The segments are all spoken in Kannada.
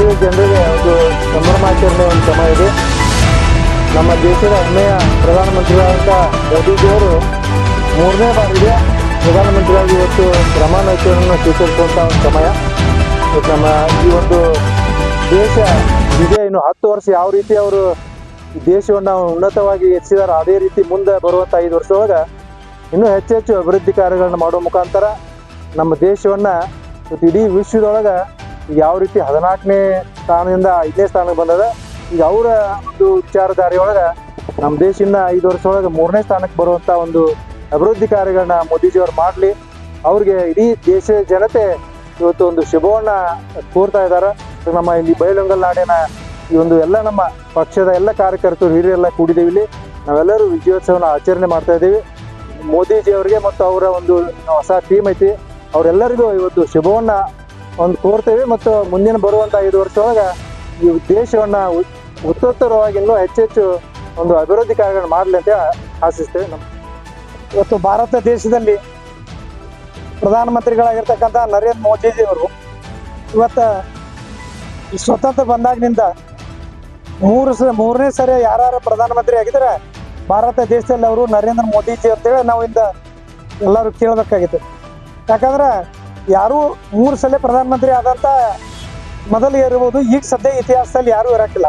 ದೇಶದ ಜನರಿಗೆ ಒಂದು ಸಂಭ್ರಮಾಚರಣೆ ಒಂದು ಸಮಯ ಇದೆ. ನಮ್ಮ ದೇಶದ ಹೆಮ್ಮೆಯ ಪ್ರಧಾನಮಂತ್ರಿಗಳಾದಂಥ ಮೋದಿಜಿಯವರು ಮೂರನೇ ಬಾರಿಗೆ ಪ್ರಧಾನಮಂತ್ರಿಯಾಗಿ ಇವತ್ತು ಪ್ರಮಾಣ ವಚನವನ್ನು ಸ್ವೀಕರಿಸುವಂಥ ಒಂದು ಸಮಯ. ನಮ್ಮ ಈ ಒಂದು ದೇಶ ಇದೆ. ಇನ್ನು ಹತ್ತು ವರ್ಷ ಯಾವ ರೀತಿ ಅವರು ದೇಶವನ್ನು ಉನ್ನತವಾಗಿ ಹೆಚ್ಚಿದಾರೋ ಅದೇ ರೀತಿ ಮುಂದೆ ಬರುವಂಥ ಐದು ವರ್ಷದೊಳಗೆ ಇನ್ನೂ ಹೆಚ್ಚು ಹೆಚ್ಚು ಅಭಿವೃದ್ಧಿ ಕಾರ್ಯಗಳನ್ನು ಮಾಡುವ ಮುಖಾಂತರ ನಮ್ಮ ದೇಶವನ್ನು ಇಡೀ ವಿಶ್ವದೊಳಗೆ ಯಾವ ರೀತಿ ಹದಿನಾಲ್ಕನೇ ಸ್ಥಾನದಿಂದ ಐದನೇ ಸ್ಥಾನಕ್ಕೆ ಬಂದದ, ಈಗ ಅವರ ಒಂದು ವಿಚಾರಧಾರೆ ನಮ್ಮ ದೇಶದಿಂದ ಐದು ವರ್ಷ ಒಳಗೆ ಮೂರನೇ ಸ್ಥಾನಕ್ಕೆ ಬರುವಂಥ ಒಂದು ಅಭಿವೃದ್ಧಿ ಕಾರ್ಯಗಳನ್ನ ಮೋದಿಜಿಯವರು ಮಾಡಲಿ. ಅವ್ರಿಗೆ ಇಡೀ ದೇಶದ ಜನತೆ ಇವತ್ತು ಒಂದು ಶುಭವನ್ನು ಕೋರ್ತಾ ಇದ್ದಾರೆ ನಮ್ಮ ಇಲ್ಲಿ ಬಯಲುಂಗಲ್ ನಾಡಿನ ಈ ಒಂದು ಎಲ್ಲ ನಮ್ಮ ಪಕ್ಷದ ಎಲ್ಲ ಕಾರ್ಯಕರ್ತರು, ಹಿರಿಯರೆಲ್ಲ ಕೂಡಿದ್ದೀವಿ ಇಲ್ಲಿ. ನಾವೆಲ್ಲರೂ ವಿಜಯೋತ್ಸವನ ಆಚರಣೆ ಮಾಡ್ತಾ ಇದ್ದೀವಿ. ಮೋದಿಜಿಯವರಿಗೆ ಮತ್ತು ಅವರ ಒಂದು ಹೊಸ ಟೀಮ್ ಐತಿ. ಅವರೆಲ್ಲರಿಗೂ ಇವತ್ತು ಶುಭವನ್ನ ಒಂದು ಕೋರ್ತೇವೆ ಮತ್ತು ಮುಂದಿನ ಬರುವಂತ ಐದು ವರ್ಷದೊಳಗೆ ಈ ದೇಶವನ್ನ ಉತ್- ಉತ್ತರೋತ್ತರವಾಗಿ ಇನ್ನೂ ಹೆಚ್ಚೆಚ್ಚು ಒಂದು ಅಭಿವೃದ್ಧಿ ಕಾರ್ಯಗಳನ್ನು ಮಾಡಲಿ ಅಂತ ಆಶಿಸ್ತೇವೆ ನಮ್ಮ ಇವತ್ತು ಭಾರತ ದೇಶದಲ್ಲಿ ಪ್ರಧಾನಮಂತ್ರಿಗಳಾಗಿರ್ತಕ್ಕಂಥ ನರೇಂದ್ರ ಮೋದಿಜಿ ಅವರು ಇವತ್ತು ಈ ಸ್ವತಂತ್ರ ಬಂದಾಗಿನಿಂದ ಮೂರು ಸ, ಮೂರನೇ ಸರಿ ಯಾರು ಪ್ರಧಾನಮಂತ್ರಿ ಆಗಿದ್ದಾರೆ, ಭಾರತ ದೇಶದಲ್ಲಿ ಅವರು ನರೇಂದ್ರ ಮೋದಿಜಿ ಅಂತೇಳಿ ನಾವು ಇಂದ ಎಲ್ಲರೂ ಕೇಳಬೇಕಾಗಿತ್ತು. ಯಾಕಂದ್ರೆ ಯಾರೂ ಮೂರು ಸಲ ಪ್ರಧಾನಮಂತ್ರಿ ಆದಂತ ಮೊದಲು ಇರ್ಬೋದು, ಈಗ ಸದ್ಯ ಇತಿಹಾಸದಲ್ಲಿ ಯಾರೂ ಇರಕ್ಕಿಲ್ಲ.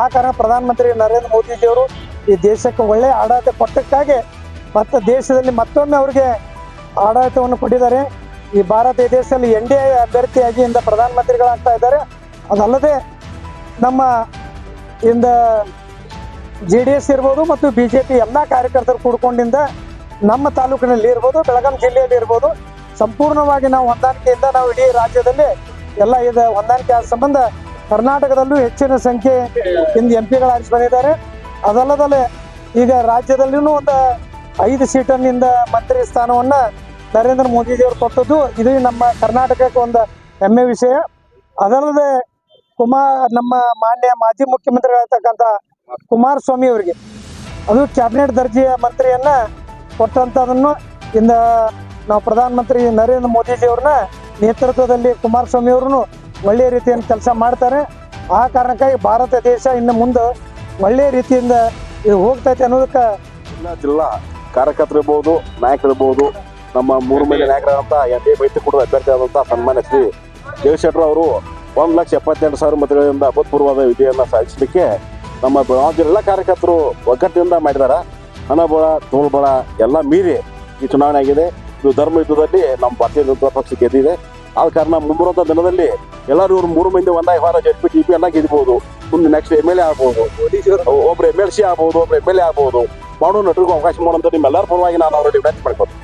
ಆ ಕಾರಣ ಪ್ರಧಾನಮಂತ್ರಿ ನರೇಂದ್ರ ಮೋದಿಜಿಯವರು ಈ ದೇಶಕ್ಕೆ ಒಳ್ಳೆ ಆಡಳಿತ ಕೊಟ್ಟಕ್ಕಾಗಿ ಮತ್ತು ದೇಶದಲ್ಲಿ ಮತ್ತೊಮ್ಮೆ ಅವರಿಗೆ ಆಡಳಿತವನ್ನು ಕೊಟ್ಟಿದ್ದಾರೆ. ಈ ಭಾರತ ದೇಶದಲ್ಲಿ ಎನ್ ಡಿ ಎ ಅಭ್ಯರ್ಥಿಯಾಗಿ ಇಂದ ಪ್ರಧಾನಮಂತ್ರಿಗಳಾಗ್ತಾ ಇದ್ದಾರೆ. ಅದಲ್ಲದೆ ನಮ್ಮ ಇಂದ ಜೆ ಡಿ ಎಸ್ ಇರ್ಬೋದು ಮತ್ತು ಬಿ ಜೆ ಪಿ ಎಲ್ಲ ಕಾರ್ಯಕರ್ತರು ಕೂಡ್ಕೊಂಡಿಂದ ನಮ್ಮ ತಾಲೂಕಿನಲ್ಲಿ ಇರ್ಬೋದು, ಬೆಳಗಾಂ ಜಿಲ್ಲೆಯಲ್ಲಿ ಇರ್ಬೋದು ಸಂಪೂರ್ಣವಾಗಿ ನಾವು ಹೊಂದಾಣಿಕೆಯಿಂದ ನಾವು ಇಡೀ ರಾಜ್ಯದಲ್ಲಿ ಎಲ್ಲ ಇದು ಹೊಂದಾಣಿಕೆ ಆದ ಸಂಬಂಧ ಕರ್ನಾಟಕದಲ್ಲೂ ಹೆಚ್ಚಿನ ಸಂಖ್ಯೆ ಹಿಂದೆ ಎಂ ಪಿಗಳು ಆರಿಸಿ ಬಂದಿದ್ದಾರೆ. ಅದಲ್ಲದಲ್ಲೇ ಈಗ ರಾಜ್ಯದಲ್ಲಿನೂ ಒಂದು ಐದು ಸೀಟನ್ನಿಂದ ಮಂತ್ರಿ ಸ್ಥಾನವನ್ನ ನರೇಂದ್ರ ಮೋದಿಜಿಯವರು ಕೊಟ್ಟದ್ದು. ಇದು ನಮ್ಮ ಕರ್ನಾಟಕಕ್ಕೆ ಒಂದು ಹೆಮ್ಮೆ ವಿಷಯ. ಅದಲ್ಲದೆ ಕುಮಾರ್, ನಮ್ಮ ಮಾನ್ಯ ಮಾಜಿ ಮುಖ್ಯಮಂತ್ರಿಗಳಾಗ್ತಕ್ಕಂಥ ಕುಮಾರಸ್ವಾಮಿ ಅವರಿಗೆ ಅದು ಕ್ಯಾಬಿನೆಟ್ ದರ್ಜೆಯ ಮಂತ್ರಿಯನ್ನ ಕೊಟ್ಟಂಥದನ್ನು ಇಂದ ನಾವು ಪ್ರಧಾನಮಂತ್ರಿ ನರೇಂದ್ರ ಮೋದಿಜಿ ಅವ್ರನ್ನ ನೇತೃತ್ವದಲ್ಲಿ ಕುಮಾರಸ್ವಾಮಿ ಅವರು ಒಳ್ಳೆಯ ರೀತಿಯನ್ನು ಕೆಲಸ ಮಾಡ್ತಾರೆ. ಆ ಕಾರಣಕ್ಕಾಗಿ ಭಾರತ ದೇಶ ಇನ್ನು ಮುಂದೆ ಒಳ್ಳೆಯ ರೀತಿಯಿಂದ ಹೋಗ್ತೈತೆ ಅನ್ನೋದಕ್ಕೆ ಜಿಲ್ಲಾ ಜಿಲ್ಲಾ ಕಾರ್ಯಕರ್ತರು ಇರ್ಬೋದು ನಾಯಕರಿರ್ಬೋದು ನಮ್ಮ ಮೂರು ಮಂದಿ ನಾಯಕರಾದಂಥ ಎನ್ ಡಿ ಕೂಡ ಅಭ್ಯರ್ಥಿ ಆದಂಥ ಸನ್ಮಾನ್ಯ ಶ್ರೀ ಅವರು ಒಂದು ಲಕ್ಷ ಎಪ್ಪತ್ತೆಂಟು ಸಾವಿರ ಮತಗಳಿಂದ ಅಭೂತಪೂರ್ವವಾದ ವಿಜಯವನ್ನು ಸಾಧಿಸಲಿಕ್ಕೆ ನಮ್ಮ ಬೆಳಗಾವಿ ಎಲ್ಲ ಕಾರ್ಯಕರ್ತರು ಒಗ್ಗಟ್ಟಿನಿಂದ ಮಾಡಿದ್ದಾರೆ ಹಣಬಳ ತೋಳ್ಬಳ ಎಲ್ಲ ಮೀರಿ ಈ ಚುನಾವಣೆ ಆಗಿದೆ. ಧರ್ಮ ಯುದ್ಧದಲ್ಲಿ ನಮ್ಮ ಭಾರತೀಯ ಜನತಾ ಪಕ್ಷ ಗೆದ್ದಿದೆ. ಆದ ಕಾರಣ ಮುಂಬರುವಂಥ ದಿನದಲ್ಲಿ ಎಲ್ಲರೂ ಇವರು ಮೂರು ಮಂದಿ ಒಂದಾಗಿ ಜೆ ಪಿ ಟಿ ಪಿ ಎಲ್ಲ ಗೆದ್ಬೋದು. ಮುಂದೆ ನೆಕ್ಸ್ಟ್ ಎಂ ಎಲ್ ಎ ಆಗ್ಬೋದು. ಒಬ್ರು ಎಂ ಎಲ್ ಸಿ ಆಗ್ಬೋದು, ಒಬ್ರು ಎಂ ಎಲ್ ಎ ಆಗ್ಬೋದು. ಮಾಡೋ ನಟರಿಗೂ ಅವಕಾಶ ಮಾಡುವಂತ ನಿಮ್ಮೆಲ್ಲರ ಪರವಾಗಿ ನಾನು ಅವರಲ್ಲಿ ವಿನಂತಿ ಮಾಡ್ಕೊತೀನಿ